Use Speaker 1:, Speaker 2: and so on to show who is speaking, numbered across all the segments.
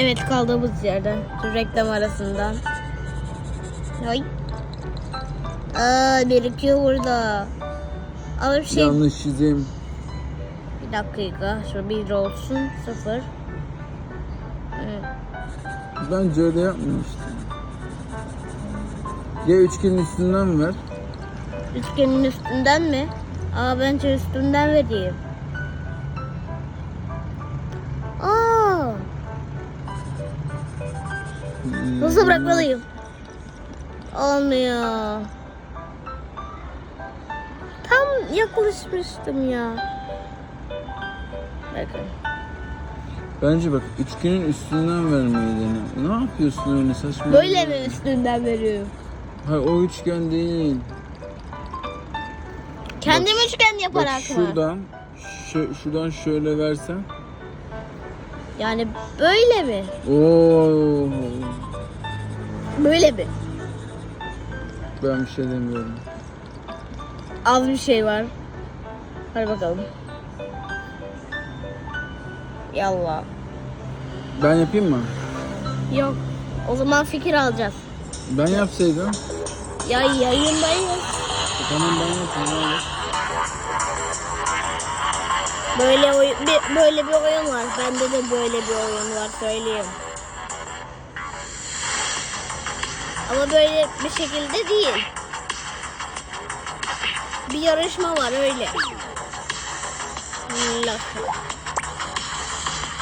Speaker 1: Evet kaldığımız yerden. Reklam arasından. Ay. Aa birikiyor burada. Ama bir şey...
Speaker 2: Yanlış çizim.
Speaker 1: Bir dakika. Şu bir olsun. Sıfır. Evet.
Speaker 2: Bence öyle yapmamıştım. Ya üçgenin üstünden ver.
Speaker 1: Üçgenin üstünden mi? Aa bence üstünden vereyim. Nasıl bırakmalıyım? Olmuyor. Tam yaklaşmıştım ya. Bakın.
Speaker 2: Bence bak üçgenin üstünden vermeyi dene. Ne yapıyorsun öyle saçma?
Speaker 1: Böyle mi üstünden veriyorum?
Speaker 2: Hayır o üçgen değil.
Speaker 1: Kendim üçgen
Speaker 2: Bak
Speaker 1: yaparak mı?
Speaker 2: şuradan, şuradan şöyle versen.
Speaker 1: Yani böyle mi?
Speaker 2: Oo,
Speaker 1: Böyle mi?
Speaker 2: ben bir şey demiyorum.
Speaker 1: Az bir şey var. Hadi bakalım. Yallah.
Speaker 2: Ben yapayım mı?
Speaker 1: Yok. O zaman fikir alacağız.
Speaker 2: Ben yapsaydım.
Speaker 1: Ya yayındayız.
Speaker 2: Tamam ben yapayım. hadi.
Speaker 1: Böyle oy- bir, böyle bir oyun var. Bende de böyle bir oyun var söyleyeyim. Ama böyle bir şekilde değil. Bir yarışma var öyle.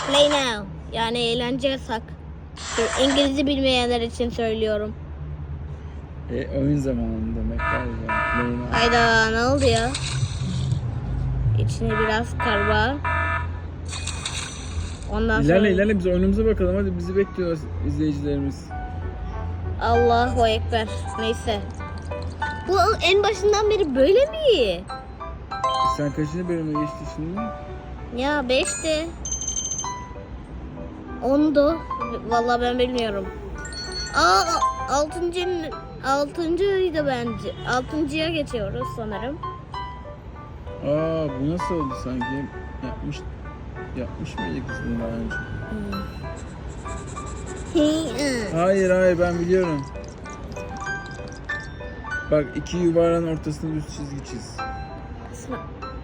Speaker 1: Play now. Yani eğlence yasak. İngilizce bilmeyenler için söylüyorum.
Speaker 2: E, oyun zamanı demek?
Speaker 1: Hayda ne oldu ya? İçine biraz kar var. Ondan sonra
Speaker 2: İlerle ilerle biz oyunumuza bakalım hadi bizi bekliyor izleyicilerimiz.
Speaker 1: Allahu Ekber. Neyse. Bu en başından beri böyle mi?
Speaker 2: Sen kaçıncı bölüme geçti şimdi?
Speaker 1: Ya 5'ti. 10'du. Vallahi ben bilmiyorum. Aa 6. 6.'ydı bence. 6.ya geçiyoruz sanırım.
Speaker 2: Aa bu nasıl oldu sanki? Yapmış yapmış mıydık biz bunu daha önce? Hayır hayır ben biliyorum. Bak iki yuvarlağın ortasına düz çizgi çiz.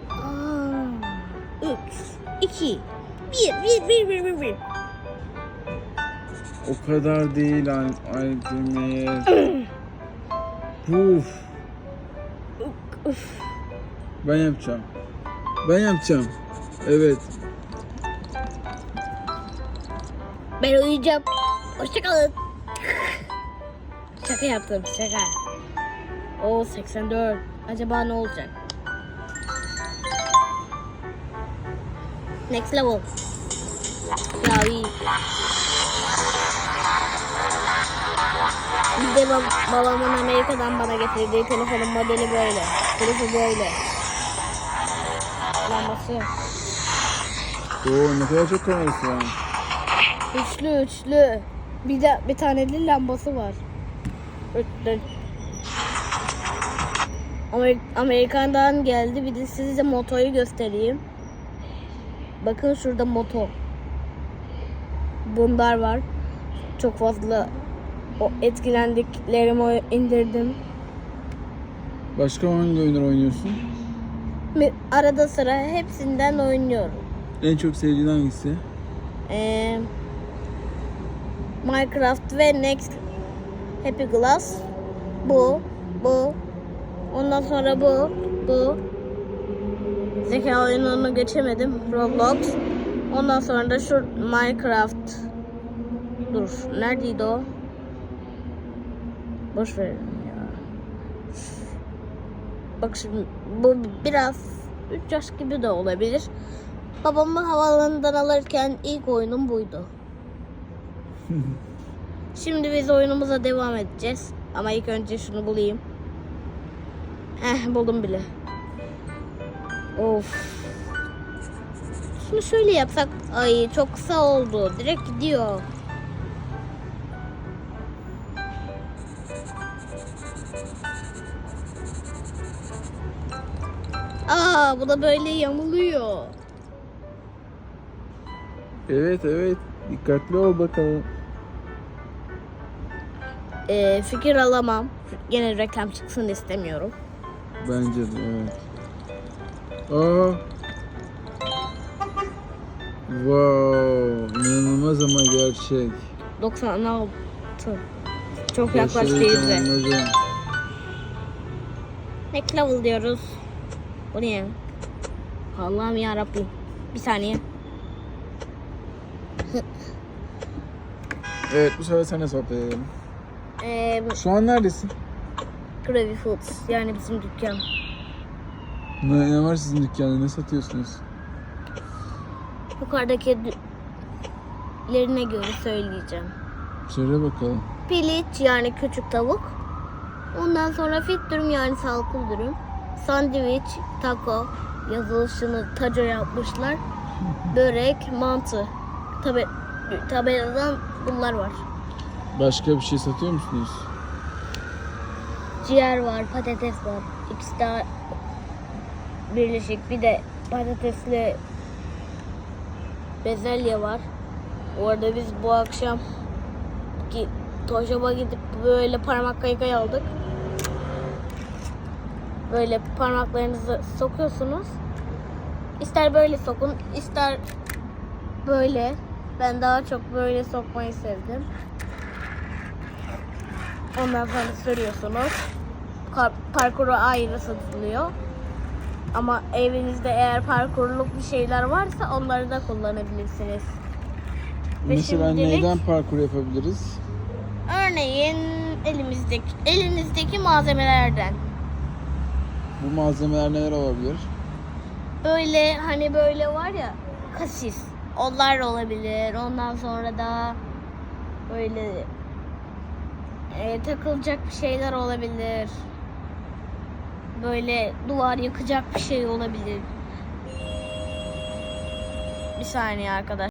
Speaker 1: Aa, 3 2 1 1 1 1 1 1
Speaker 2: O kadar değil Al Aldemir. Puf. Ben yapacağım. Ben yapacağım. Evet.
Speaker 1: Ben uyuyacağım. Hoşçakalın. Şaka yaptım şaka. O 84. Acaba ne olacak? Next level. Ya iyi. Bir de bab- babamın Amerika'dan bana getirdiği telefonun modeli böyle. Kılıfı böyle. Lambası.
Speaker 2: Oo ne kadar çok kamerası var.
Speaker 1: Üçlü üçlü. Bir de bir tane de lambası var. Üçlü. Amer- Amerikan'dan geldi. Bir de size motoyu göstereyim. Bakın şurada moto. Bunlar var. Çok fazla o etkilendiklerimi indirdim.
Speaker 2: Başka hangi oyunlar oynuyorsun?
Speaker 1: Arada sıra hepsinden oynuyorum.
Speaker 2: En çok sevdiğin hangisi?
Speaker 1: Ee, Minecraft ve Next Happy Glass. Bu, bu. Ondan sonra bu, bu. Zeka oyununu geçemedim. Roblox. Ondan sonra da şu Minecraft. Dur, neredeydi o? Boş verin ya. Bak şimdi bu biraz 3 yaş gibi de olabilir. Babamı havaalanından alırken ilk oyunum buydu. Şimdi biz oyunumuza devam edeceğiz. Ama ilk önce şunu bulayım. Eh buldum bile. Of. Şunu şöyle yapsak. Ay çok kısa oldu. Direkt gidiyor. Aa bu da böyle yamuluyor.
Speaker 2: Evet evet. Dikkatli ol bakalım.
Speaker 1: Ee, fikir alamam. Gene reklam çıksın istemiyorum.
Speaker 2: Bence de evet. Aa. Wow, inanılmaz ama gerçek.
Speaker 1: 96. Çok yaklaştı
Speaker 2: tamamladım.
Speaker 1: Next level diyoruz. Bu ne? Allah'ım ya Rabbim. Bir saniye.
Speaker 2: Evet, bu sefer sana sohbet edelim.
Speaker 1: Ee,
Speaker 2: Şu an neredesin?
Speaker 1: Gravy Foods yani bizim dükkan.
Speaker 2: Ne, ne var sizin dükkanda? Ne satıyorsunuz?
Speaker 1: Yukarıdaki lerine göre söyleyeceğim.
Speaker 2: Söyle bakalım.
Speaker 1: Piliç yani küçük tavuk. Ondan sonra fit dürüm yani sağlıklı dürüm. Sandviç, taco yazılışını taco yapmışlar. Börek, mantı. Tabi tabeladan bunlar var.
Speaker 2: Başka bir şey satıyor musunuz?
Speaker 1: Ciğer var, patates var. İkisi daha birleşik. Bir de patatesli bezelye var. Orada biz bu akşam ki Toşaba gidip böyle parmak kaykay aldık. Böyle parmaklarınızı sokuyorsunuz. İster böyle sokun, ister böyle. Ben daha çok böyle sokmayı sevdim. Ondan sonra sürüyorsunuz. Parkuru ayrı satılıyor. Ama evinizde eğer parkurluk bir şeyler varsa onları da kullanabilirsiniz. Ve
Speaker 2: Mesela
Speaker 1: şimdilik-
Speaker 2: neyden parkur yapabiliriz?
Speaker 1: Örneğin elimizdeki elinizdeki malzemelerden.
Speaker 2: Bu malzemeler neler olabilir?
Speaker 1: Böyle hani böyle var ya kasis. Onlar olabilir. Ondan sonra da böyle e, takılacak bir şeyler olabilir. Böyle duvar yıkacak bir şey olabilir. Bir saniye arkadaş.